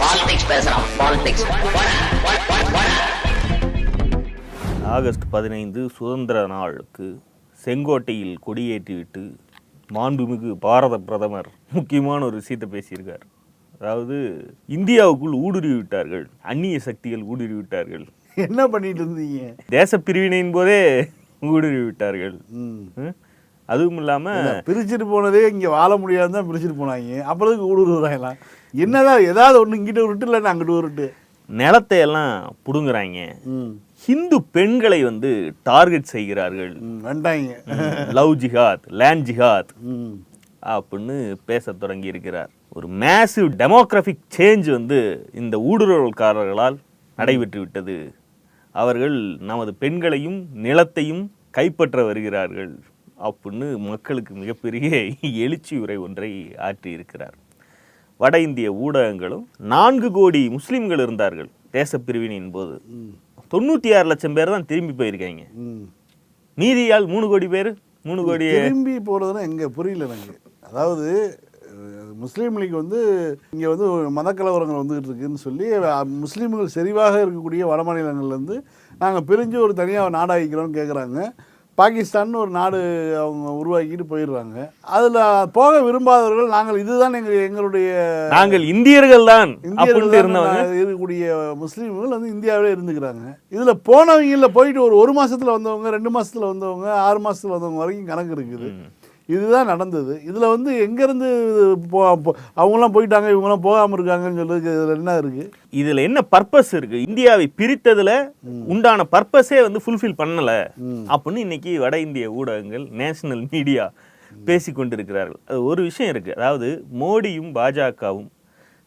Politics பேசுறான் politics August பதினைந்து சுதந்திர நாளுக்கு செங்கோட்டையில் கொடியேற்றிவிட்டு மாண்புமிகு பாரத பிரதமர் முக்கியமான ஒரு விஷயத்தை பேசியிருக்கார். அதாவது இந்தியாவுக்குள் ஊடுருவி விட்டார்கள் அந்நிய சக்திகள் ஊடுருவி விட்டார்கள் என்ன பண்ணிட்டு இருந்தீங்க? தேச பிரிவினையின் போதே ஊடுருவி விட்டார்கள் ம். ம்? அதுவும் இல்லாமல் இல்ல, பிரிச்சுட்டு போனதே இங்க வாழ முடியாது தான் பிரிச்சுட்டு போனாங்க. அப்புறம் ஊடுருவாங்களாம் என்னதான் ஏதாவது ஒண்ணு இங்கிட்ட உருட்டு இல்லைன்னா அங்கிட்டு உருட்டு நிலத்தை எல்லாம் புடுங்குறாங்க. ஹிந்து பெண்களை வந்து டார்கெட் செய்கிறார்கள். லவ் ஜிஹாத் லேண்ட் ஜிஹாத் அப்படின்னு பேசத் தொடங்கி இருக்கிறார். ஒரு மேசிவ் டெமோக்ராஃபிக் சேஞ்ச் வந்து இந்த ஊடுருவல்காரர்களால் நடைபெற்று விட்டது. அவர்கள் நமது பெண்களையும் நிலத்தையும் கைப்பற்ற வருகிறார்கள். அப்படின்னு மக்களுக்கு மிகப்பெரிய எழுச்சி உரை ஒன்றை ஆற்றியிருக்கிறார். வட இந்திய ஊடகங்களும் நான்கு கோடி முஸ்லீம்கள் இருந்தார்கள் தேசப்பிரிவினின் போது. தொண்ணூற்றி ஆறு லட்சம் பேர் தான் திரும்பி போயிருக்காங்க. ம் மீதியால் மூணு கோடி பேர் மூணு கோடி திரும்பி போகிறதுனா எங்கே புரியல எனக்கு. அதாவது முஸ்லீம் லீக் வந்து இங்கே வந்து மதக்கலவரங்கள் வந்துகிட்டு இருக்குன்னு சொல்லி முஸ்லீம்கள் செறிவாக இருக்கக்கூடிய வட மாநிலங்கள்லேருந்து நாங்கள் பிரிஞ்சு ஒரு தனியாக நாடாகிக்கிறோம்னு கேட்குறாங்க பாகிஸ்தான் ஒரு நாடு அவங்க உருவாக்கிட்டு போயிடுறாங்க. அதுல போக விரும்பாதவர்கள் நாங்கள் இதுதான் எங்க எங்களுடைய நாங்கள் இந்தியர்கள் தான் இந்தியர்கள் இருக்கக்கூடிய முஸ்லீம்கள் வந்து இந்தியாவிலே இருந்துக்கிறாங்க. இதுல போனவங்கல போயிட்டு ஒரு ஒரு மாசத்துல வந்தவங்க ரெண்டு மாசத்துல வந்தவங்க ஆறு மாசத்துல வந்தவங்க வரைக்கும் கணக்கு இருக்குது. இதுதான் நடந்தது. இதுல வந்து எங்க இருந்து போ அவங்கெல்லாம் போயிட்டாங்க இவங்கெல்லாம் போகாம இருக்காங்கன்னு சொல்றதுக்கு இதுல என்ன இருக்கு? இதுல என்ன பர்பஸ் இருக்கு? இந்தியாவை பிரித்ததுல உண்டான பர்பஸே வந்து ஃபுல்ஃபில் பண்ணல. அப்படின்னு இன்னைக்கு வட இந்திய ஊடகங்கள் நேஷனல் மீடியா பேசி கொண்டிருக்கிறார்கள். அது ஒரு விஷயம் இருக்கு. அதாவது மோடியும் பாஜகவும்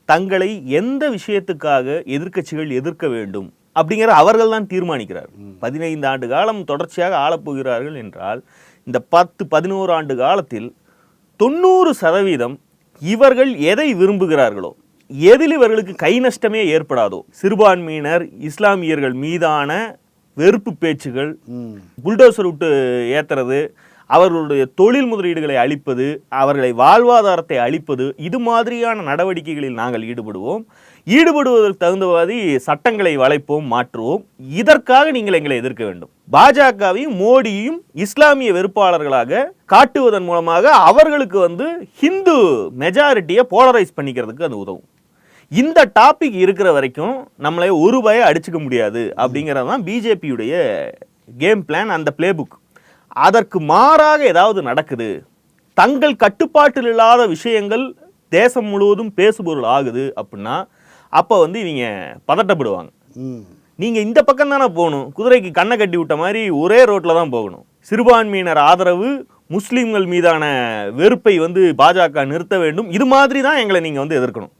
தங்களை எந்த விஷயத்துக்காக எதிர்க்கட்சிகள் எதிர்க்க வேண்டும் அப்படிங்கிற அவர்கள் தான் தீர்மானிக்கிறார் பதினைந்து ஆண்டு காலம் தொடர்ச்சியாக ஆளப்போகிறார்கள் என்றால் இந்த பத்து பதினோரு ஆண்டு காலத்தில் தொண்ணூறு சதவீதம் இவர்கள் எதை விரும்புகிறார்களோ எதில் இவர்களுக்கு கை நஷ்டமே ஏற்படாதோ சிறுபான்மையினர் இஸ்லாமியர்கள் மீதான வெறுப்பு பேச்சுகள் புல்டோசர் விட்டு ஏத்துறது அவர்களுடைய தொழில் முதலீடுகளை அளிப்பது அவர்களை வாழ்வாதாரத்தை அளிப்பது இது மாதிரியான நடவடிக்கைகளில் நாங்கள் ஈடுபடுவோம். ஈடுபடுவதற்கு தகுந்தவாதி சட்டங்களை வளைப்போம் மாற்றுவோம். இதற்காக நீங்கள் எங்களை எதிர்க்க வேண்டும். பாஜகவையும் மோடியும் இஸ்லாமிய வெறுப்பாளர்களாக காட்டுவதன் மூலமாக அவர்களுக்கு வந்து ஹிந்து மெஜாரிட்டியை போலரைஸ் பண்ணிக்கிறதுக்கு அது உதவும். இந்த டாபிக் இருக்கிற வரைக்கும் நம்மளை ஒரு பய அடிச்சுக்க முடியாது அப்படிங்கிறது தான் பிஜேபியுடைய கேம் பிளான் அந்த பிளே புக் அதற்கு மாறாக ஏதாவது நடக்குது. தங்கள் கட்டுப்பாட்டில் இல்லாத விஷயங்கள் தேசம் முழுவதும் பேசுபொருள் ஆகுது அப்படின்னா அப்போ வந்து இவங்க பதட்டப்படுவாங்க. ம். நீங்க இந்த பக்கம் தானே போகணும். குதிரைக்கு கண்ணை கட்டி விட்ட மாதிரி ஒரே ரோட்ல தான் போகணும். சிறுபான்மையினர் ஆதரவு முஸ்லிம்கள் மீதான வெறுப்பை வந்து பாஜக நிறுத்த வேண்டும். இது மாதிரி தான் எங்களை நீங்க வந்து எதிர்க்கணும்.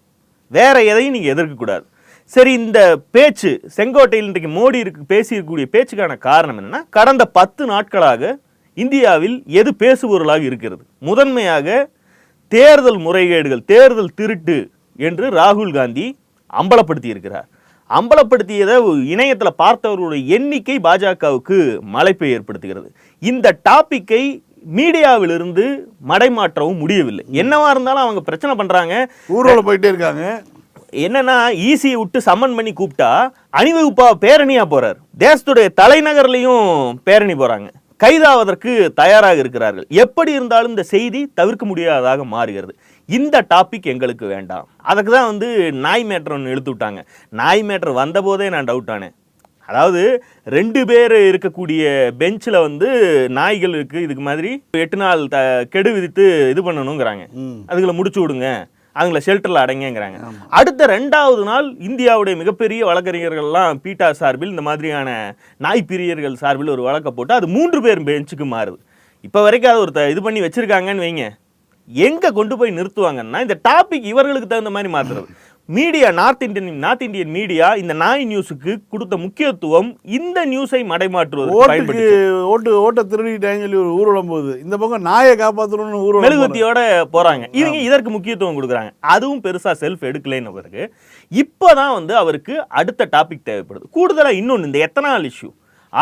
வேற எதையும் நீங்க எதிர்க்க கூடாது. சரி இந்த பேச்சு செங்கோட்டையில் இன்றைக்கு மோடி இருக்கு பேசியிருக்கக்கூடிய பேச்சுக்கான காரணம் என்னன்னா கடந்த பத்து நாட்களாக இந்தியாவில் எது பேசுபொருளாக இருக்கிறது? முதன்மையாக தேர்தல் முறைகேடுகள் தேர்தல் திருட்டு என்று ராகுல் காந்தி அம்பலப்படுத்தி இருக்கிறார் அம்பலப்படுத்தியதை இணையத்துல பார்த்தவர்களுடைய எண்ணிக்கை பாஜகவுக்கு மலைப்பை ஏற்படுத்துகிறது. இந்த டாபிக்கை மீடியாவிலிருந்து மடைமாற்றவும் முடியவில்லை. என்னவா இருந்தாலும் அவங்க பிரச்சனை பண்றாங்க. ஊர்வலம் போயிட்டே இருக்காங்க. என்னன்னா ஈசியை விட்டு சம்மன் பண்ணி கூப்பிட்டா அணிவகுப்பா பேரணியா போறார். தேசத்துடைய தலைநகர்லயும் பேரணி போறாங்க. கைதாவதற்கு தயாராக இருக்கிறார்கள். எப்படி இருந்தாலும் இந்த செய்தி தவிர்க்க முடியாததாக மாறுகிறது. இந்த டாபிக் எங்களுக்கு வேண்டாம். அதுக்கு தான் வந்து நாய் மேட்டர் ஒன்று இழுத்து விட்டாங்க. நாய் மேட்டர் வந்தபோதே நான் டவுட் ஆனேன். அதாவது ரெண்டு பேர் இருக்கக்கூடிய பெஞ்சில் வந்து நாய்கள் இருக்கு இதுக்கு மாதிரி எட்டு நாள் த கெடு விதித்து இது பண்ணணுங்கிறாங்க. அதுகளை முடிச்சு விடுங்க. அதுங்களை ஷெல்டரில் அடங்கங்கிறாங்க. அடுத்த ரெண்டாவது நாள் இந்தியாவுடைய மிகப்பெரிய வழக்கறிஞர்கள்லாம் பீட்டா சார்பில் இந்த மாதிரியான நாய் பிரியர்கள் சார்பில் ஒரு வழக்கை போட்டு அது மூன்று பேர் பெஞ்சுக்கு மாறுது. இப்போ வரைக்கும் அது ஒரு இது பண்ணி வச்சிருக்காங்கன்னு வைங்க. எங்க கொண்டு போய் நிறுத்துவாங்கன்னா இந்த டாபிக் இவர்களுக்கு தகுந்த மாதிரி மாத்துறது media north Indian north Indian media இந்த நாய் நியூஸுக்கு கொடுத்த முக்கியத்துவம் இந்த நியூஸை மடைமாற்றுவது ஓட்டு ஓட்டை திருடிட்டாங்கன்னு சொல்லி ஒரு ஊர்வலம் போகுது இந்த பக்கம் நாயை காப்பாற்றணும்னு ஊர்வலம் போறாங்க. மெழுகுவத்தியோட போறாங்க. இவங்க இதற்கு முக்கியத்துவம் கொடுக்குறாங்க. அதுவும் பெருசா செல்ஃப் எடுக்கலைன்னு பிறகு இப்போதான் வந்து அவருக்கு அடுத்த டாபிக் தேவைப்படுது. கூடுதலா இன்னொன்னு இந்த எத்தனால் இஷ்யூ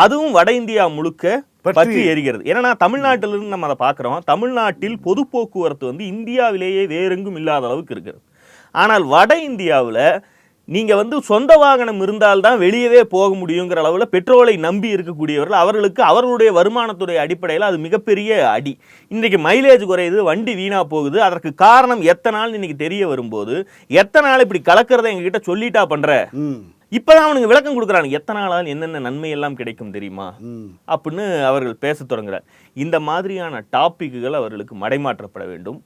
அதுவும் வட இந்தியா முழுக்க பற்றி எரிகிறது. ஏன்னா தமிழ்நாட்டிலிருந்து நம்ம அதை பார்க்குறோம். தமிழ்நாட்டில் பொது போக்குவரத்து வந்து இந்தியாவிலேயே வேறெங்கும் இல்லாத அளவுக்கு இருக்கிறது ஆனால் வட இந்தியாவில் நீங்க வந்து சொந்த வாகனம் இருந்தால்தான் வெளியவே போக முடியுங்கிற அளவுல பெட்ரோலை நம்பி இருக்கக்கூடியவர்கள் அவர்களுக்கு அவர்களுடைய வருமானத்துடைய அடிப்படையில் அது மிகப்பெரிய அடி. இன்றைக்கு மைலேஜ் குறையுது வண்டி வீணா போகுது. அதற்கு காரணம் எத்தனை நாள் இன்னைக்கு தெரிய வரும்போது எத்தனை நாள் இப்படி கலக்கிறத எங்ககிட்ட சொல்லிட்டா பண்ற? ம். இப்பதான் அவனுக்கு விளக்கம் கொடுக்குறாங்க எத்தனை நாளால் என்னென்ன நன்மை எல்லாம் கிடைக்கும் தெரியுமா? அப்படின்னு அவர்கள் பேசத் தொடங்குறார். இந்த மாதிரியான டாபிக்குகள் அவர்களுக்கு மடைமாற்றப்பட வேண்டும்.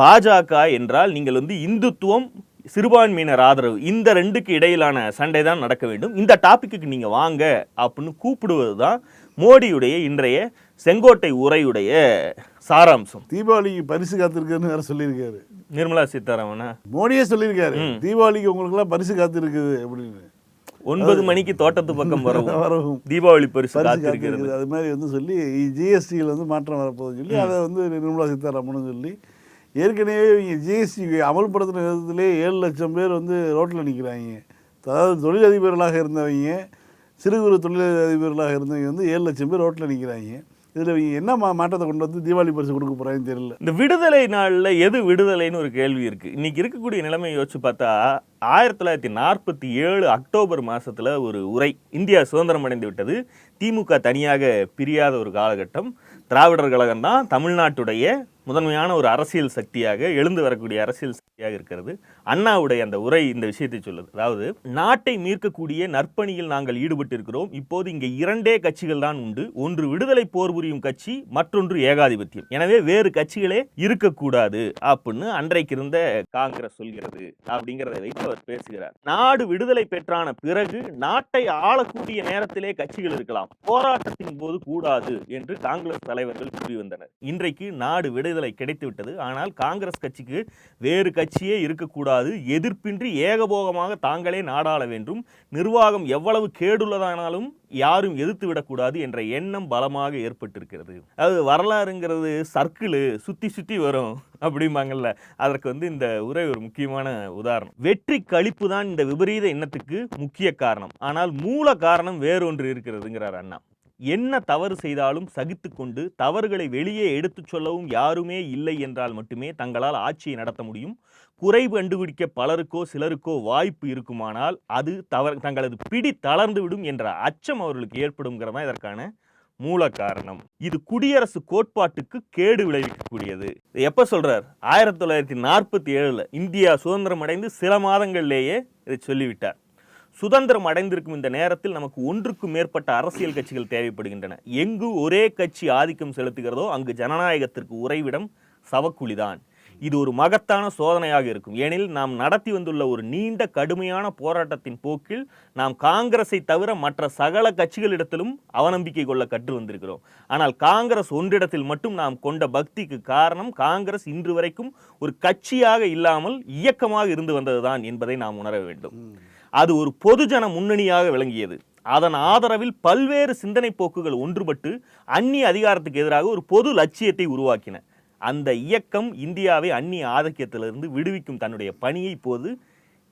பாஜக என்றால் நீங்கள் வந்து இந்துத்துவம் சிறுபான்மையினர் ஆதரவு இந்த ரெண்டுக்கு இடையிலான சண்டை தான் நடக்க வேண்டும். இந்த டாபிக்கு நீங்க வாங்க அப்படின்னு கூப்பிடுவது தான் மோடியுடைய இன்றைய செங்கோட்டை உரையுடைய சாராம்சம். தீபாவளிக்கு பரிசு காத்திருக்குன்னு வேற சொல்லியிருக்காரு. நிர்மலா சீதாராமனா? மோடியே சொல்லியிருக்காரு. தீபாவளிக்கு உங்களுக்குலாம் பரிசு காத்திருக்குது அப்படின்னு. ஒன்பது மணிக்கு தோட்டத்து பக்கம் வரவும். வரவும். தீபாவளி பரிசு காத்திருக்கிறது. அது மாதிரி வந்து சொல்லி ஜிஎஸ்டியில் வந்து மாற்றம் வரப்போகுதுன்னு சொல்லி அதை வந்து நிர்மலா சீதாராமன் சொல்லி ஏற்கனவே இவங்க ஜிஎஸ்டி அமல்படுத்தின விதத்திலே ஏழு லட்சம் பேர் வந்து ரோட்டில் நிற்கிறாங்க அதாவது தொழிலதிபர்களாக இருந்தவங்க சிறு குறு தொழிலதிபர்களாக இருந்தவங்க வந்து ஏழு லட்சம் பேர் ரோட்டில் நிற்கிறாங்க இதில் இவங்க என்ன மா மாற்றத்தை கொண்டு வந்து தீபாவளி பரிசு கொடுக்க போகிறாங்கன்னு தெரியல. இந்த விடுதலை நாளில் எது விடுதலைன்னு ஒரு கேள்வி இருக்குது இன்றைக்கி இருக்கக்கூடிய நிலைமையை யோசிச்சு பார்த்தா ஆயிரத்தி தொள்ளாயிரத்தி நாற்பத்தி ஏழு அக்டோபர் மாதத்தில் ஒரு உரை இந்தியா சுதந்திரம் அடைந்து விட்டது. திமுக தனியாக பிரியாத ஒரு காலகட்டம். திராவிடர் கழகம் தான் தமிழ்நாட்டுடைய முதன்மையான ஒரு அரசியல் சக்தியாக எழுந்து வரக்கூடிய அரசியல் சக்தியாக இருக்கிறது. அண்ணாவுடைய அந்த உரை இந்த விஷயத்தை சொல்லுது. அதாவது நாட்டை மீட்கக்கூடிய நற்பணியில் நாங்கள் ஈடுபட்டு இருக்கிறோம் இப்போது இங்கே இரண்டே கட்சிகள் தான் உண்டு. ஒன்று விடுதலை போர் புரியும் கட்சி மற்றொன்று ஏகாதிபத்தியம். எனவே வேறு கட்சிகளே இருக்கக்கூடாது அப்படின்னு அன்றைக்கு இருந்த காங்கிரஸ் சொல்கிறது அப்படிங்கிறத வைத்து அவர் பேசுகிறார். நாடு விடுதலை பெற்றான பிறகு நாட்டை ஆளக்கூடிய நேரத்திலே கட்சிகள் இருக்கலாம். போராட்டத்தின் போது கூடாது என்று காங்கிரஸ் தலைவர்கள் கூறி வந்தனர். இன்றைக்கு நாடு விடுதலை கிடைத்துவிட்டது. ஆனால் காங்கிரஸ் கட்சிக்கு வேறு கட்சியே இருக்கக்கூடாது எதிர்ப்பின்றி ஏகபோகமாக தாங்களே நாடாள வேண்டும் நிர்வாகம் எவ்வளவு கேடுள்ளதானாலும் யாரும் எதிர்த்து விடக்கூடாது என்ற எண்ணம் பலமாக ஏற்பட்டிருக்கிறது. அது வரலாறுங்கிறது சர்க்கிள் சுற்றி சுற்றி வரும் அப்படிம்பாங்கல்ல. அதற்கு வந்து இந்த உரை ஒரு முக்கியமான உதாரணம். வெற்றி கழிப்பு தான் இந்த விபரீத எண்ணத்துக்கு முக்கிய காரணம். ஆனால் மூல காரணம் வேறொன்று இருக்கிறதுங்கிறார் அண்ணா. என்ன தவறு செய்தாலும் சகித்துக்கொண்டு தவறுகளை வெளியே எடுத்துச் சொல்லவும் யாருமே இல்லை என்றால் மட்டுமே தங்களால் ஆட்சியை நடத்த முடியும். குறை கண்டுபிடிக்க பலருக்கோ சிலருக்கோ வாய்ப்பு இருக்குமானால் அது தவறு தங்களது பிடி தளர்ந்துவிடும் என்ற அச்சம் அவர்களுக்கு ஏற்படுங்கிறது தான் இதற்கான மூல காரணம். இது குடியரசு கோட்பாட்டுக்கு கேடு விளைவிக்கக்கூடியது. எப்போ எப்ப சொல்றார்? ஆயிரத்தி தொள்ளாயிரத்தி நாற்பத்தி ஏழுல இந்தியா சுதந்திரம் அடைந்து சில மாதங்கள்லேயே இதை சொல்லிவிட்டார். சுதந்திரம் அடைந்திருக்கும் இந்த நேரத்தில் நமக்கு ஒன்றுக்கும் மேற்பட்ட அரசியல் கட்சிகள் தேவைப்படுகின்றன. எங்கு ஒரே கட்சி ஆதிக்கம் செலுத்துகிறதோ அங்கு ஜனநாயகத்திற்கு உறைவிடம் சவக்குழிதான். இது ஒரு மகத்தான சோதனையாக இருக்கும். ஏனில் நாம் நடத்தி வந்துள்ள ஒரு நீண்ட கடுமையான போராட்டத்தின் போக்கில் நாம் காங்கிரஸை தவிர மற்ற சகல கட்சிகளிடத்திலும் அவநம்பிக்கை கொள்ள கற்று வந்திருக்கிறோம். ஆனால் காங்கிரஸ் ஒன்றிடத்தில் மட்டும் நாம் கொண்ட பக்திக்கு காரணம் காங்கிரஸ் இன்று வரைக்கும் ஒரு கட்சியாக இல்லாமல் இயக்கமாக இருந்து வந்ததுதான் என்பதை நாம் உணர வேண்டும். அது ஒரு பொதுஜன முன்னணியாக விளங்கியது. அதன் ஆதரவில் பல்வேறு சிந்தனை போக்குகள் ஒன்றுபட்டு அந்நிய அதிகாரத்துக்கு எதிராக ஒரு பொது லட்சியத்தை உருவாக்கின. அந்த இயக்கம் இந்தியாவை அந்நிய ஆதிக்கத்திலிருந்து விடுவிக்கும் தன்னுடைய பணியை இப்போது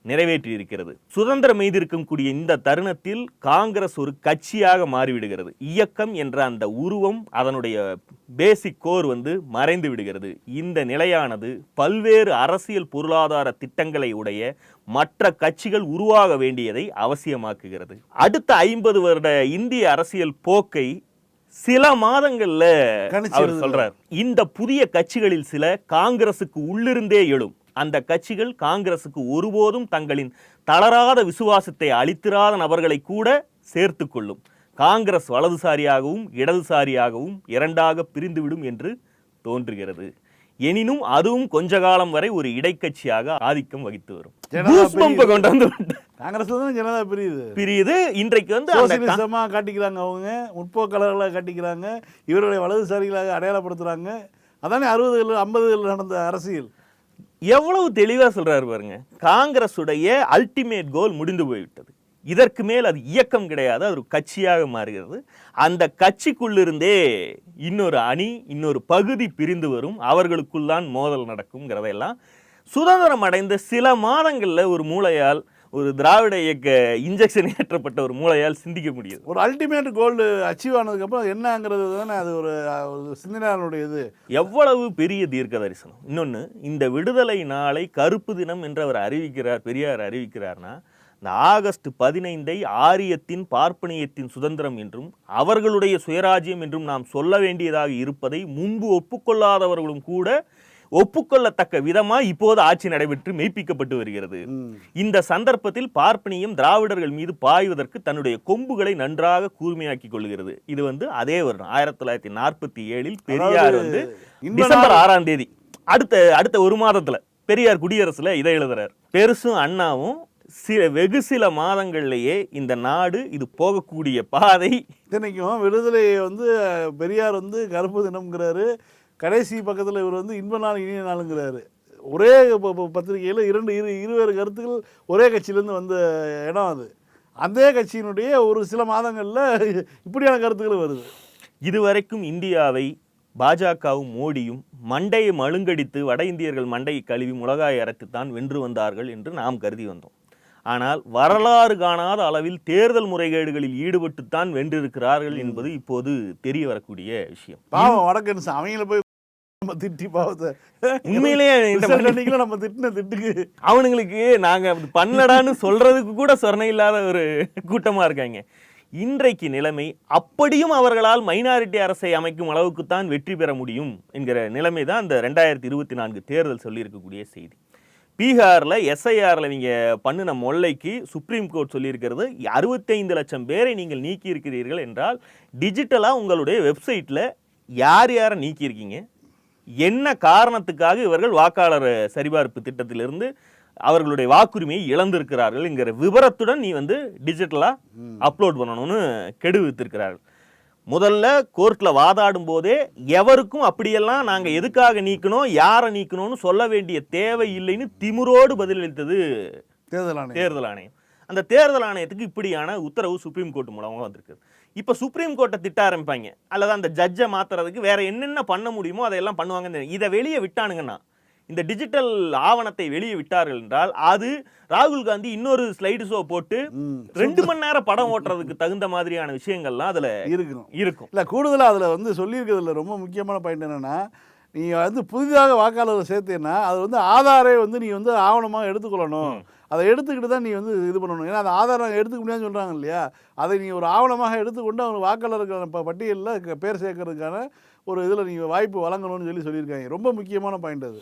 நிறைவேற்றி இருக்கிறது சுதந்திரம் மீதிருக்கும் கூடிய இந்த தருணத்தில் காங்கிரஸ் ஒரு கட்சியாக மாறிவிடுகிறது. இயக்கம் என்ற அந்த உருவம் அதனுடைய பேசிக் கோர் வந்து மறைந்து விடுகிறது. இந்த நிலையானது பல்வேறு அரசியல் பொருளாதார திட்டங்களை உடைய மற்ற கட்சிகள் உருவாக வேண்டியதை அவசியமாக்குகிறது. அடுத்த ஐம்பது வருட இந்திய அரசியல் போக்கை சில மாதங்கள்ல அவர். சொல்றார். இந்த புதிய கட்சிகளில் சில காங்கிரசுக்கு உள்ளிருந்தே எழும். அந்த கட்சிகள் காங்கிரசுக்கு ஒருபோதும் தங்களின் தளராத விசுவாசத்தை அளித்திராத நபர்களை கூட சேர்த்து கொள்ளும். காங்கிரஸ் வலதுசாரியாகவும் இடதுசாரியாகவும் இரண்டாக பிரிந்துவிடும் என்று தோன்றுகிறது. எனினும் அதுவும் கொஞ்ச காலம் வரை ஒரு இடைக்கட்சியாக ஆதிக்கம் வகித்து வரும். கொண்டு வந்து தான் ஜனதா பிரியுது. பிரியுது. இன்றைக்கு வந்து சோசியலிசமாக காட்டிக்கிறாங்க அவங்க முற்போக்காளர்களாக காட்டிக்கிறாங்க இவர்களை வலதுசாரிகளாக அடையாளப்படுத்துகிறாங்க அதானே அறுபதுகள் ஐம்பதுகள் நடந்த அரசியல். எவ்வளவு தெளிவாக சொல்கிறாரு பாருங்க. காங்கிரஸுடைய அல்டிமேட் கோல் முடிந்து போய்விட்டது. இதற்கு மேல் அது இயக்கம் கிடையாது அது ஒரு கட்சியாக மாறுகிறது. அந்த கட்சிக்குள்ளிருந்தே இன்னொரு அணி இன்னொரு பகுதி பிரிந்து வரும். அவர்களுக்குள்ளான் மோதல் நடக்கும்ங்கிறதையெல்லாம் சுதந்திரம் அடைந்த சில மாதங்களில் ஒரு மூளையால் ஒரு திராவிட இயக்க இன்ஜெக்ஷன் ஏற்றப்பட்ட ஒரு மூளையால் சிந்திக்க முடியுது. ஒரு அல்டிமேட் கோல்டு அச்சீவ் ஆனதுக்கப்புறம் என்னங்கிறது தானே அது ஒரு சிந்தனையாளனுடைய இது. எவ்வளவு பெரிய தீர்க்க தரிசனம் இன்னொன்று இந்த விடுதலை நாளை கருப்பு தினம் என்று அவர் அறிவிக்கிறார் பெரியார் அறிவிக்கிறார்னா இந்த ஆகஸ்ட் பதினைந்தை ஆரியத்தின் பார்ப்பனியத்தின் சுதந்திரம் என்றும் அவர்களுடைய சுயராஜ்யம் என்றும் நாம் சொல்ல வேண்டியதாக இருப்பதை முன்பு ஒப்புக்கொள்ளாதவர்களும் கூட ஒப்புக்கொள்ளத்தக்க விதமாய் இப்போது ஆட்சி நடைபெற்று மெய்ப்பிக்கப்பட்டு வருகிறது. இந்த சந்தர்ப்பத்தில் பார்ப்பனியம் திராவிடர்கள் மீது பாய்வதற்கு தன்னுடைய கொம்புகளை நன்றாக கூர்மையாக்கிக் கொள்கிறது. இது வந்து அதே வருடம் ஆயிரத்தி தொள்ளாயிரத்தி நாற்பத்தி ஏழில் பெரியார் வந்து டிசம்பர் ஆறாம் தேதி அடுத்த அடுத்த ஒரு மாதத்துல பெரியார் குடியரசுல இதை எழுதுறார். பெருசும் அண்ணாவும் சில வெகு சில மாதங்கள்லயே இந்த நாடு இது போகக்கூடிய பாதை இத்தனைக்கும் விடுதலையை வந்து பெரியார் வந்து கருப்பு தினம்ங்கிறாரு. கடைசி பக்கத்தில் இவர் வந்து இன்ப நாள் இனிய நாளுங்கிறாரு. ஒரே பத்திரிகையில் இரண்டு இரு இருவேறு கருத்துக்கள் ஒரே கட்சியிலேருந்து வந்த இடம் அது. அதே கட்சியினுடைய ஒரு சில மாதங்களில் இப்படியான கருத்துக்கள் வருது. இதுவரைக்கும் இந்தியாவை பாஜகவும் மோடியும் மண்டையை மழுங்கடித்து வட இந்தியர்கள் மண்டையை கழுவி முளகாய் அரைத்துத்தான் வென்று வந்தார்கள் என்று நாம் கருதி வந்தோம். ஆனால் வரலாறு காணாத அளவில் தேர்தல் முறைகேடுகளில் ஈடுபட்டுத்தான் வென்றிருக்கிறார்கள் என்பது இப்போது தெரிய வரக்கூடிய விஷயம். பாவம் வடக்கன்ஸ் அவங்கள போய் நம்ம திட்டி பாவத்தை. உண்மையிலேயே நம்ம திட்டின திட்டுக்கு. அவனுங்களுக்கு நாங்க பண்ணலடான்னு சொல்றதுக்கு கூட சொரணை இல்லாத ஒரு கூட்டமா இருக்காங்க. இன்றைக்கு நிலைமை அப்படியும் அவர்களால் மைனாரிட்டி அரசை அமைக்கும் அளவுக்கு தான் வெற்றி பெற முடியும் என்கிற நிலைமை தான் இந்த ரெண்டாயிரத்தி இருபத்தி நான்கு தேர்தல் சொல்லியிருக்கக்கூடிய செய்தி. பீகார்ல எஸ்ஐஆர்ல நீங்க பண்ணின மொல்லைக்கு சுப்ரீம் கோர்ட் சொல்லியிருக்கிறது அறுபத்தைந்து லட்சம் பேரை நீங்கள் நீக்கி இருக்கிறீர்கள் என்றால் டிஜிட்டலா உங்களுடைய வெப்சைட்ல யார் யாரை நீக்கியிருக்கீங்க? என்ன காரணத்துக்காக இவர்கள் வாக்காளர் சரிபார்ப்பு திட்டத்திலிருந்து அவர்களுடைய வாக்குரிமையை இழந்திருக்கிறார்கள் என்கிற விவரத்துடன் நீ வந்து டிஜிட்டலா அப்லோட் பண்ணணும்னு கெடு வித்திருக்கிறார்கள் முதல்ல கோர்ட்ல வாதாடும் போதே எவருக்கும் அப்படியெல்லாம் நாங்க எதுக்காக நீக்கணும் யாரை நீக்கணும்னு சொல்ல வேண்டிய தேவை இல்லைன்னு திமிரோடு பதிலளித்தது தேர்தல் ஆணையம். தேர்தல் ஆணையம். அந்த தேர்தல் ஆணையத்துக்கு இப்படியான உத்தரவு சுப்ரீம் கோர்ட் மூலமாக வந்திருக்கு. இப்போ சுப்ரீம் கோர்ட்டை திட்ட ஆரம்பிப்பாங்க. அல்லது அந்த ஜட்ஜை மாத்துறதுக்கு வேற என்னென்ன பண்ண முடியுமோ அதையெல்லாம் பண்ணுவாங்க இதை வெளியே விட்டானுங்கன்னா இந்த டிஜிட்டல் ஆவணத்தை வெளியே விட்டார்கள் என்றால் அது ராகுல் காந்தி இன்னொரு ஸ்லைடு ஷோ போட்டு. ரெண்டு மணி நேரம் படம் ஓட்டுறதுக்கு தகுந்த மாதிரியான விஷயங்கள்லாம் அதுல இருக்கணும் இருக்கும். இல்லை கூடுதலாக அதில் வந்து சொல்லியிருக்கிறதுல ரொம்ப முக்கியமான பாயிண்ட் என்னென்னா நீங்கள் வந்து புதிதாக வாக்காளரை சேர்த்தேன்னா அது வந்து ஆதாரை வந்து நீ வந்து ஆவணமாக எடுத்துக்கொள்ளணும். அதை எடுத்துக்கிட்டு தான் நீ வந்து இது பண்ணணும். ஏன்னா அந்த ஆதாரம் எடுத்துக்க முடியாதுன்னு சொல்கிறாங்க இல்லையா? அதை நீ ஒரு ஆவணமாக எடுத்துக்கொண்டு அவங்க வாக்காளருக்கான ப பட்டியலில் பேர் சேர்க்கறதுக்கான ஒரு இதில் நீங்கள் வாய்ப்பு வழங்கணும்னு சொல்லி சொல்லியிருக்காங்க. ரொம்ப முக்கியமான பாயிண்ட் அது.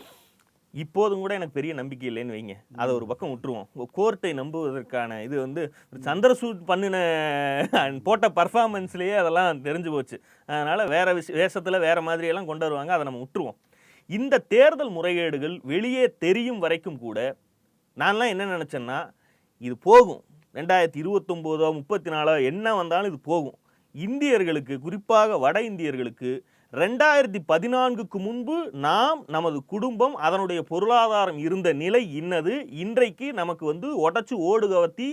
இப்போதும் கூட எனக்கு பெரிய நம்பிக்கை இல்லைன்னு வைங்க. அதை ஒரு பக்கம் விட்டுருவோம். கோர்ட்டை நம்புவதற்கான இது வந்து சந்திரசூட் பண்ணின போட்ட பர்ஃபார்மன்ஸ்லேயே அதெல்லாம் தெரிஞ்சு போச்சு. அதனால் வேறு விஷ வேஷத்தில் வேறு மாதிரியெல்லாம் கொண்டு வருவாங்க. அதை நம்ம விட்டுருவோம். இந்த தேர்தல் முறைகேடுகள் வெளியே தெரியும் வரைக்கும் கூட நான்லாம் என்ன நினச்சேன்னா இது போகும். ரெண்டாயிரத்தி இருபத்தொம்போதோ முப்பத்தி நாலோ என்ன வந்தாலும் இது போகும். இந்தியர்களுக்கு குறிப்பாக வட இந்தியர்களுக்கு ரெண்டாயிரத்தி பதினான்குக்கு முன்பு நாம் நமது குடும்பம் அதனுடைய பொருளாதாரம் இருந்த நிலை இன்னது. இன்றைக்கு நமக்கு வந்து உடச்சி ஓடு கவர்த்தி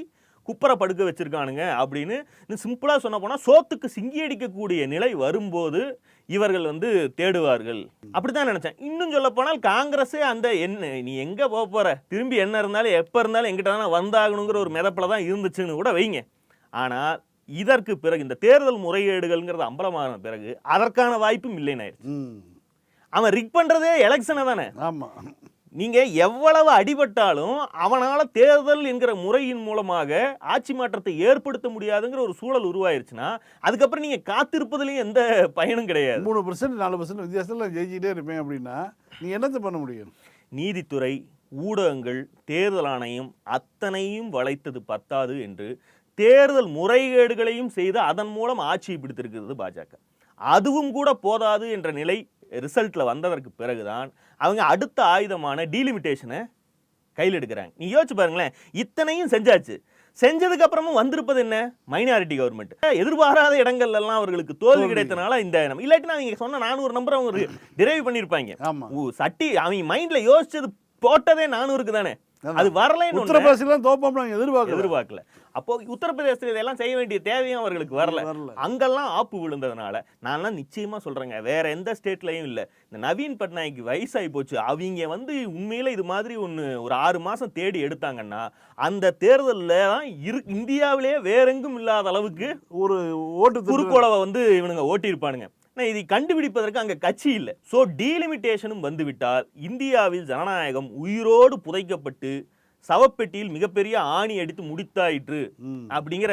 குப்பரை படுக்க வச்சிருக்கானுங்க அப்படின்னு. சிம்பிளாக சொன்ன போனால் சோத்துக்கு சிங்கி அடிக்கக்கூடிய நிலை வரும்போது இவர்கள் வந்து தேடுவார்கள். அப்படித்தான் நினைச்சேன். இன்னும் சொல்ல போனால் காங்கிரஸே அந்த என்ன நீ எங்க போக போற? திரும்பி என்ன இருந்தாலும் எப்ப இருந்தாலும் எங்கிட்ட தானே வந்தாகணுங்கிற ஒரு மிதப்பில் தான் இருந்துச்சுன்னு கூட வைங்க. ஆனால் இதற்கு பிறகு இந்த தேர்தல் முறைகேடுகள்ங்கிறது அம்பலமான பிறகு அதற்கான வாய்ப்பும் இல்லைன்னு அவன் ரிக் பண்றதே எலெக்ஷனை தானே. ஆமாம் நீங்க எவ்வளவு அடிபட்டாலும் அவனால தேர்தல் என்கிற முறையின் மூலமாக ஆட்சி மாற்றத்தை ஏற்படுத்த முடியாதுங்கிற ஒரு சூழல் உருவாயிருச்சுன்னா அதுக்கப்புறம் நீங்க காத்திருப்பதுலயும் எந்த பயனும் கிடையாது. மூணு பர்சன்ட் நாலு பர்சன்ட் வித்தியாசத்தில் ஜெயிச்சிட்டே இருப்பேன் அப்படின்னா நீ என்னத்தை பண்ண முடியும்? நீதித்துறை ஊடகங்கள் தேர்தல் ஆணையம் அத்தனையும் வளைத்தது பத்தாது என்று தேர்தல் முறைகேடுகளையும் செய்து அதன் மூலம் ஆட்சியை பிடித்திருக்கிறது பாஜக அதுவும் கூட போதாது என்ற நிலை ரிசல்ட்ல வந்ததற்கு பிறகுதான் அவங்க அடுத்த ஆயுதமான டீலிமிட்டேஷனை கையில் எடுக்கிறாங்க. நீ யோசிச்சு பாருங்களேன் இத்தனையும் செஞ்சாச்சு. செஞ்சதுக்கு அப்புறமும் வந்திருப்பது என்ன? மைனாரிட்டி கவர்மெண்ட் எதிர்பாராத இடங்கள்ல எல்லாம் அவர்களுக்கு தோல்வி. கிடைத்தனால இந்த நம்ம இல்லாட்டினா நீங்க சொன்ன நானூறு நம்பர் அவங்க டிரைவ் பண்ணியிருப்பாங்க சட்டி அவங்க மைண்ட்ல யோசிச்சது போட்டதே நானூறுக்கு தானே. அது வரலைன்னு ஒண்ணு. உத்தரப்பிரதேசலாம் தோப்போம் எதிர்பார்க்கல. எதிர்பார்க்கல. அப்போ உத்தரப்பிரதேசத்தில் இதெல்லாம் செய்ய வேண்டிய தேவையும் அவர்களுக்கு வரல. அங்கெல்லாம் ஆப்பு விழுந்ததுனால நான்லாம் நிச்சயமா சொல்றேங்க வேற எந்த ஸ்டேட்லயும் இல்ல. இந்த நவீன் பட்நாயக் வயசாகி போச்சு. அவங்க வந்து உண்மையில இது மாதிரி ஒன்று ஒரு ஆறு மாசம் தேடி எடுத்தாங்கன்னா அந்த தேர்தலில் தான் இரு இந்தியாவிலேயே வேறெங்கும் இல்லாத அளவுக்கு ஒரு ஓட்டு குறுக்கோளவை வந்து இவனுங்க ஓட்டியிருப்பானுங்க. ஆனா இதை கண்டுபிடிப்பதற்கு அங்க கட்சி இல்லை. ஸோ டீலிமிட்டேஷனும் வந்துவிட்டால் இந்தியாவில் ஜனநாயகம் உயிரோடு புதைக்கப்பட்டு சவப்பெட்டியில் மிகப்பெரிய ஆணி அடித்து முடித்தாயிற்று. அப்படிங்கிற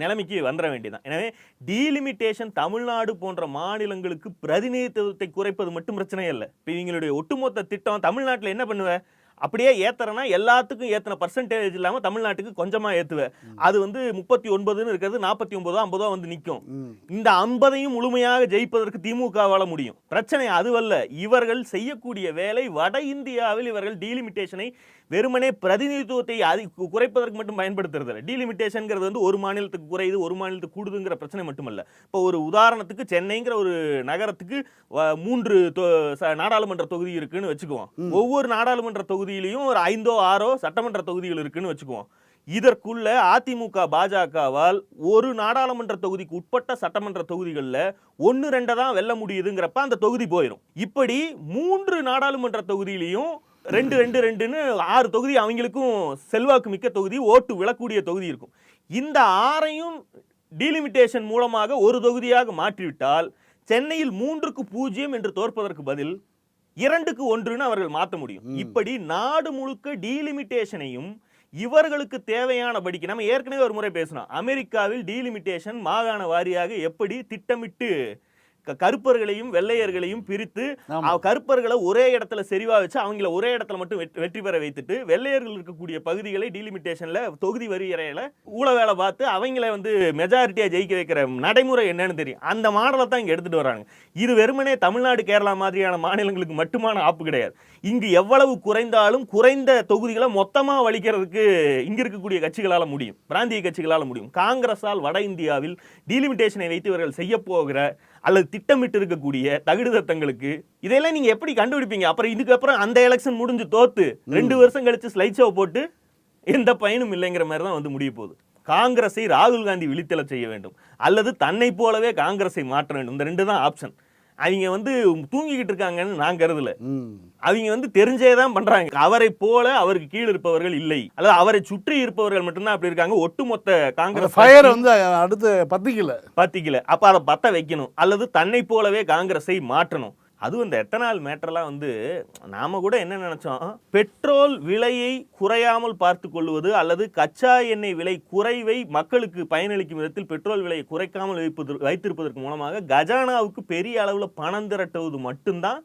நிலைமைக்கு வந்துட வேண்டியதான் எனவே டீலிமிட்டேஷன் தமிழ்நாடு போன்ற மாநிலங்களுக்கு பிரதிநிதித்துவத்தை குறைப்பது மட்டும் பிரச்சனை இல்லை இப்போ இவங்களுடைய ஒட்டுமொத்த திட்டம் தமிழ்நாட்டில் என்ன பண்ணுவ? அப்படியே ஏத்துறனா எல்லாத்துக்கும் ஏத்தின பர்சன்டேஜ் இல்லாம தமிழ்நாட்டுக்கு கொஞ்சமா ஏத்துவ. அது வந்து முப்பத்தி ஒன்பதுன்னு இருக்கிறது நாற்பத்தி ஒன்பதோ ஐம்பதோ வந்து நிற்கும். இந்த ஐம்பதையும் முழுமையாக ஜெயிப்பதற்கு திமுகவால முடியும். பிரச்சனை அதுவல்ல. இவர்கள் செய்யக்கூடிய வேலை வட இந்தியாவில் இவர்கள் டீலிமிட்டேஷனை வெறுமனே பிரதிநிதித்துவத்தை அதி குறைப்பதற்கு மட்டும் பயன்படுத்துறது இல்லை டீலிமிட்டேஷன்ங்கிறது வந்து ஒரு மாநிலத்துக்கு குறையுது ஒரு மாநிலத்துக்கு கூடுதுங்கிற பிரச்சனை மட்டுமல்ல. இப்போ ஒரு உதாரணத்துக்கு சென்னைங்கிற ஒரு நகரத்துக்கு மூன்று நாடாளுமன்ற தொகுதி இருக்குன்னு வச்சுக்குவோம். ஒவ்வொரு நாடாளுமன்ற தொகுதியிலையும் ஒரு ஐந்தோ ஆறோ சட்டமன்ற தொகுதிகள் இருக்குன்னு வச்சுக்குவோம். இதற்குள்ள அதிமுக பாஜகவால் ஒரு நாடாளுமன்ற தொகுதிக்கு உட்பட்ட சட்டமன்ற தொகுதிகளில் ஒன்று ரெண்டை தான் வெல்ல முடியுதுங்கிறப்ப அந்த தொகுதி போயிடும் இப்படி மூன்று நாடாளுமன்ற தொகுதியிலையும் ரெண்டு ரெண்டு ரெண்டுன்னு ஆறு தொகுதி அவங்களுக்கும் செல்வாக்கு மிக்க தொகுதி ஓட்டு விழக்கூடிய தொகுதி இருக்கும். இந்த ஆறையும் டீலிமிட்டேஷன் மூலமாக ஒரு தொகுதியாக மாற்றிவிட்டால் சென்னையில் மூன்றுக்கு பூஜ்ஜியம் என்று தோற்பதற்கு பதில் இரண்டுக்கு ஒன்றுன்னு அவர்கள் மாற்ற முடியும். இப்படி நாடு முழுக்க டீலிமிட்டேஷனையும் இவர்களுக்கு தேவையானபடிக்கு நம்ம ஏற்கனவே ஒரு முறை பேசினோம். அமெரிக்காவில் டீலிமிட்டேஷன் மாகாண வாரியாக எப்படி திட்டமிட்டு கருப்பர்களையும் வெள்ளையர்களையும் பிரித்து கருப்பர்களை ஒரே இடத்துல செறிவா வச்சு அவங்கள ஒரே இடத்துல மட்டும் வெற்றி- வெற்றி பெற வைத்துட்டு வெள்ளையர்கள் இருக்கக்கூடிய பகுதிகளை டீலிமிட்டேஷன்ல தொகுதி வரியறையில ஊழ வேலை பார்த்து அவங்கள வந்து மெஜாரிட்டியா ஜெயிக்க வைக்கிற நடைமுறை என்னன்னு தெரியும். அந்த மாடலை தான் இங்க எடுத்துட்டு வராங்க. இது வெறுமனே தமிழ்நாடு கேரளா மாதிரியான மாநிலங்களுக்கு மட்டுமான ஆப்பு கிடையாது. இங்கு எவ்வளவு குறைந்தாலும் குறைந்த தொகுதிகளை மொத்தமா வலிக்கிறதுக்கு இங்க இருக்கக்கூடிய கட்சிகளால முடியும். பிராந்திய கட்சிகளால முடியும். காங்கிரஸால் வட இந்தியாவில் டீலிமிட்டேஷனை வைத்து இவர்கள் செய்ய போகிற அல்லது திட்டமிட்டு இருக்கக்கூடிய தகுடுதத்தங்களுக்கு இதெல்லாம் நீங்க எப்படி கண்டுபிடிப்பீங்க? அப்புறம் இதுக்கப்புறம் அந்த எலெக்ஷன் முடிஞ்சு தோத்து ரெண்டு வருஷம் கழிச்சு ஸ்லைட் ஷோ போட்டு எந்த பயனும் இல்லைங்கிற மாதிரி தான் வந்து முடிய போகுது. காங்கிரஸை ராகுல் காந்தி விழித்தெழச் செய்ய வேண்டும். அல்லது தன்னை போலவே காங்கிரஸை மாற்ற வேண்டும். இந்த ரெண்டு தான் ஆப்ஷன் அவங்க வந்து தூங்கிக்கிட்டு இருக்காங்கன்னு நான் கருதல. அவங்க வந்து தெரிஞ்சே தான் பண்றாங்க. அவரை போல அவருக்கு கீழ் இருப்பவர்கள் இல்லை. அல்லது அவரை சுற்றி இருப்பவர்கள் மட்டும்தான் அப்படி இருக்காங்க. ஒட்டுமொத்த காங்கிரஸ் ஃபயர் வந்து அடுத்து பத்திக்கல. பத்திக்கல. அப்ப அதை பத்த வைக்கணும். அல்லது தன்னை போலவே காங்கிரஸை மாற்றணும். அதுவும் இந்த எத்தனால் மேட்டர்லாம் வந்து நாம் கூட என்ன நினச்சோம்? பெட்ரோல் விலையை குறையாமல் பார்த்து கொள்வது அல்லது கச்சா எண்ணெய் விலை குறைவை மக்களுக்கு பயனளிக்கும் விதத்தில் பெட்ரோல் விலையை குறைக்காமல் வைப்பது வைத்திருப்பதற்கு மூலமாக கஜானாவுக்கு பெரிய அளவில் பணம் திரட்டுவது மட்டும்தான்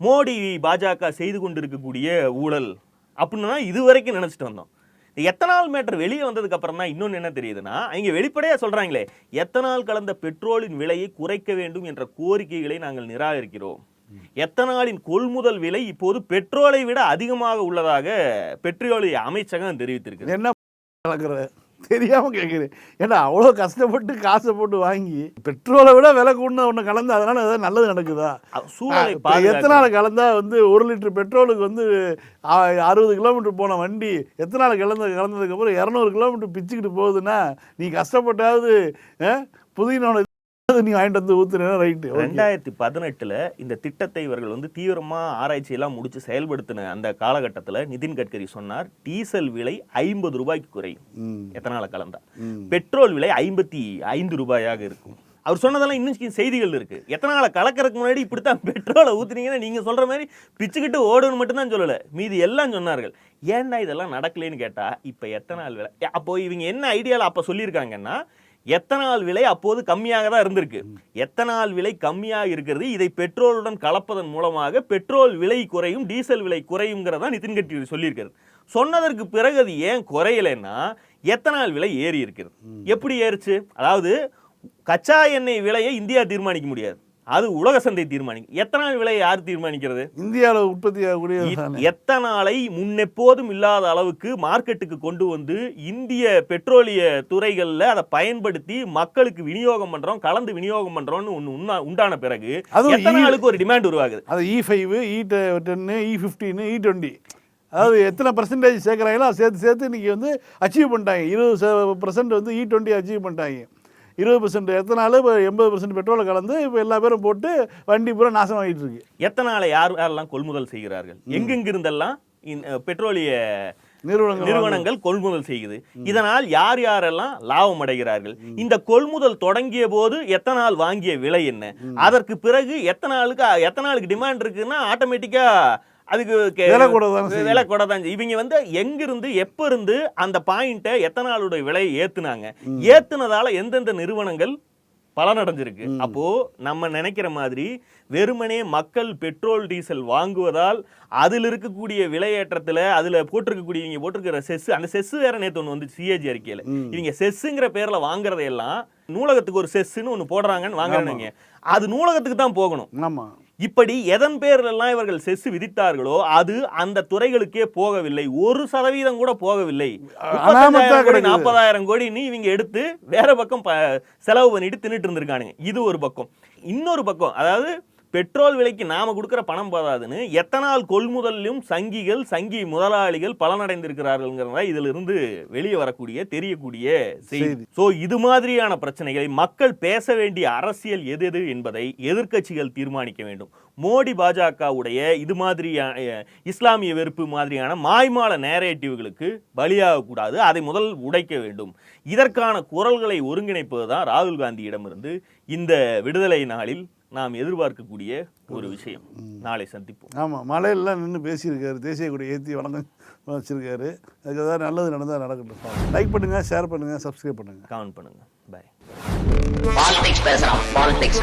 மோடி பாஜக செய்து கொண்டிருக்கக்கூடிய ஊழல் அப்படின்னா இது இதுவரைக்கும் நினச்சிட்டு வந்தோம். எத்தனால் மேட்டர் வெளியே வந்ததுக்கு அப்புறம் தான் இன்னொன்று என்ன தெரியுதுன்னா இங்கே வெளிப்படையாக சொல்கிறாங்களே எத்தனால் கலந்த பெட்ரோலின் விலையை குறைக்க வேண்டும் என்ற கோரிக்கைகளை நாங்கள் நிராகரிக்கிறோம். எத்தனாலின் கொள்முதல் விலை இப்போது பெட்ரோலை விட அதிகமாக உள்ளதாக பெட்ரோலிய அமைச்சகம் தெரிவித்திருக்கு என்ன கலக்குற? தெரியாம கேட்குறேன் ஏன்னா அவ்வளோ கஷ்டப்பட்டு காசை போட்டு வாங்கி பெட்ரோலை விட விலை கூடன ஒன்று கலந்து அதனால ஏதாவது நல்லது நடக்குதா? பாதுகாக்க எத்தனால கலந்தா வந்து ஒரு லிட்டர் பெட்ரோலுக்கு வந்து அறுபது கிலோமீட்டர் போன வண்டி எத்தனால கலந்து கலந்ததுக்கப்புறம் இரநூறு கிலோமீட்டர் பிச்சுக்கிட்டு போகுதுன்னா நீ கஷ்டப்பட்டாவது புதினோட இது நீ வாங்கிட்டு வந்து ஊத்துனா ரைட்டு ரெண்டாயிரத்தி பதினெட்டுல இந்த திட்டத்தை இவர்கள் வந்து தீவிரமா ஆராய்ச்சி எல்லாம் முடிச்சு செயல்படுத்தின அந்த காலகட்டத்துல நிதின் கட்கரி சொன்னார் டீசல் விலை ஐம்பது ரூபாய்க்கு குறையும். எத்தனால கலந்தா. பெட்ரோல் விலை ஐம்பத்தி ஐந்து ரூபாயாக இருக்கும். அவர் சொன்னதெல்லாம் இன்னும் செய்திகள் இருக்கு. எத்தனால கலக்கறதுக்கு முன்னாடி இப்படித்தான் பெட்ரோலை ஊத்துனீங்கன்னா நீங்க சொல்ற மாதிரி பிச்சுக்கிட்டு ஓடுன்னு மட்டும்தான் சொல்லல. மீதி எல்லாம் சொன்னார்கள். ஏன்டா இதெல்லாம் நடக்கலைன்னு கேட்டா இப்ப எத்தனால் விலை? அப்போ இவங்க என்ன ஐடியால அப்ப சொல்லியிருக்காங்கன்னா எத்தனால் விலை அப்போது கம்மியாக தான் இருந்திருக்கு. எத்தனால் விலை கம்மியாக இருக்கிறது இதை பெட்ரோலுடன் கலப்பதன் மூலமாக பெட்ரோல் விலை குறையும் டீசல் விலை குறையுங்கிறதா நிதின் கட்கரி சொல்லியிருக்கிறது சொன்னதற்கு பிறகு அது ஏன் குறையலைன்னா எத்தனால் விலை ஏறி இருக்கிறது எப்படி ஏறுச்சு? அதாவது கச்சா எண்ணெய் விலையை இந்தியா தீர்மானிக்க முடியாது. அது உலக சந்தை தீர்மானிக்கும். எத்தனால் விலையை யார் தீர்மானிக்கிறது? இந்தியாவில் உற்பத்தி ஆகக்கூடிய எத்தனாலை முன்னெப்போதும் இல்லாத அளவுக்கு மார்க்கெட்டுக்கு கொண்டு வந்து இந்திய பெட்ரோலிய துறைகள்ல அதை பயன்படுத்தி மக்களுக்கு விநியோகம் பண்றோம் கலந்து விநியோகம் ஒண்ணு உண்ணா- உண்டான பிறகு எத்தனாலுக்கு ஒரு டிமாண்ட் உருவாகுது? அது இ ஃபைவ் இ டென்னு இ ஃபிஃப்டீனு இ டுவெண்ட்டி அதாவது எத்தனை பர்சன்டேஜ் சேர்க்குறாங்களோ சேர்த்து சேர்த்து இன்றைக்கி வந்து அச்சீவ் பண்ணிட்டாங்க. இருபது பர்சன்ட் வந்து இ டுவெண்ட்டி அச்சீவ் பண்ணிட்டாங்க. இருபது பர்சன்ட் எத்தனால இப்போ எண்பது பர்சன்ட் பெட்ரோலை கலந்து இப்போ எல்லா பேரும் போட்டு வண்டி பூரா நாசமாகிட்டு இருக்கு. எத்தனாலை யார் யாரெல்லாம் கொள்முதல் செய்கிறார்கள்? எங்கெங்கிருந்தெல்லாம் பெட்ரோலிய நிறுவனங்கள் நிறுவனங்கள் கொள்முதல் செய்யுது. இதனால் யார் யாரெல்லாம் லாபம் அடைகிறார்கள்? இந்த கொள்முதல் தொடங்கிய போது எத்தனால் வாங்கிய விலை என்ன? அதற்கு பிறகு எத்தனாலுக்கு எத்தனாலுக்கு டிமாண்ட் இருக்குன்னா ஆட்டோமேட்டிக்கா அதுக்கு விலை கூட தானே. விலை கூட தான். இவங்க வந்து எங்கிருந்து எப்ப இருந்து அந்த பாயிண்ட்டை எத்தனாலுடைய விலையை ஏத்துனாங்க? ஏத்துனதால எந்தெந்த நிறுவனங்கள் பலனடைஞ்சிருக்கு? அப்போ நம்ம நினைக்கிற மாதிரி வெறுமனே மக்கள் பெட்ரோல் டீசல் வாங்குவதால் அதில் இருக்கக்கூடிய விலையேற்றத்துல அதுல போட்டிருக்கக்கூடிய இவங்க போட்டிருக்கிற செஸ் அந்த செஸ் வேற நேத்து ஒன்று வந்து சிஏஜி அறிக்கையில. இவங்க செஸ்ஸுங்கிற பேர்ல வாங்குறதையெல்லாம் நூலகத்துக்கு ஒரு செஸ்ன்னு ஒன்று போடுறாங்கன்னு வாங்குறாங்க அது நூலகத்துக்கு தான் போகணும். ஆமாம் இப்படி எதன் பேரிலெல்லாம் இவர்கள் செஸ் விதித்தார்களோ அது அந்த துறைகளுக்கே போகவில்லை. ஒரு சதவீதம் கூட போகவில்லை. கிடக்குது. நாற்பதாயிரம் கோடி நீ இவங்க எடுத்து வேற பக்கம் செலவு பண்ணிட்டு தின்னுட்டு இருந்திருக்கானுங்க. இது ஒரு பக்கம். இன்னொரு பக்கம் அதாவது பெட்ரோல் விலைக்கு நாம கொடுக்கிற பணம் போதாதுன்னு எத்தனால் கொள்முதலிலும் சங்கிகள் சங்கி முதலாளிகள் பலனடைந்திருக்கிறார்கள்ங்கிறத இதுல இருந்து வெளியே வரக்கூடிய தெரியக்கூடிய செய்தி. சோ இது மாதிரியான பிரச்சனைகளை மக்கள் பேச வேண்டிய அரசியல் எது எது என்பதை எதிர்க்கட்சிகள் தீர்மானிக்க வேண்டும். மோடி பாஜகவுடைய இது மாதிரியான இஸ்லாமிய வெறுப்பு மாதிரியான மாய்மால நேரேட்டிவ்களுக்கு பலியாகக்கூடாது அதை முதல் உடைக்க வேண்டும். இதற்கான குரல்களை ஒருங்கிணைப்பது தான் ராகுல் காந்தியிடமிருந்து இந்த விடுதலை நாளில் நாம் எதிர்பார்க்கக்கூடிய ஒரு விஷயம். நாளை சந்திப்போம். ஆமாம் மலையிலலாம் நின்று பேசியிருக்காரு தேசிய கொடி ஏற்றி வணக்கம் வச்சிருக்காரு. அதுக்கு ஏதாவது நல்லது நடந்தால் நடக்கட்டும். லைக் பண்ணுங்கள் ஷேர் பண்ணுங்கள் சப்ஸ்கிரைப் பண்ணுங்கள் கமெண்ட் பண்ணுங்க. பை பாலிடிக்ஸ் பேசுறான் பாலிடிக்ஸ்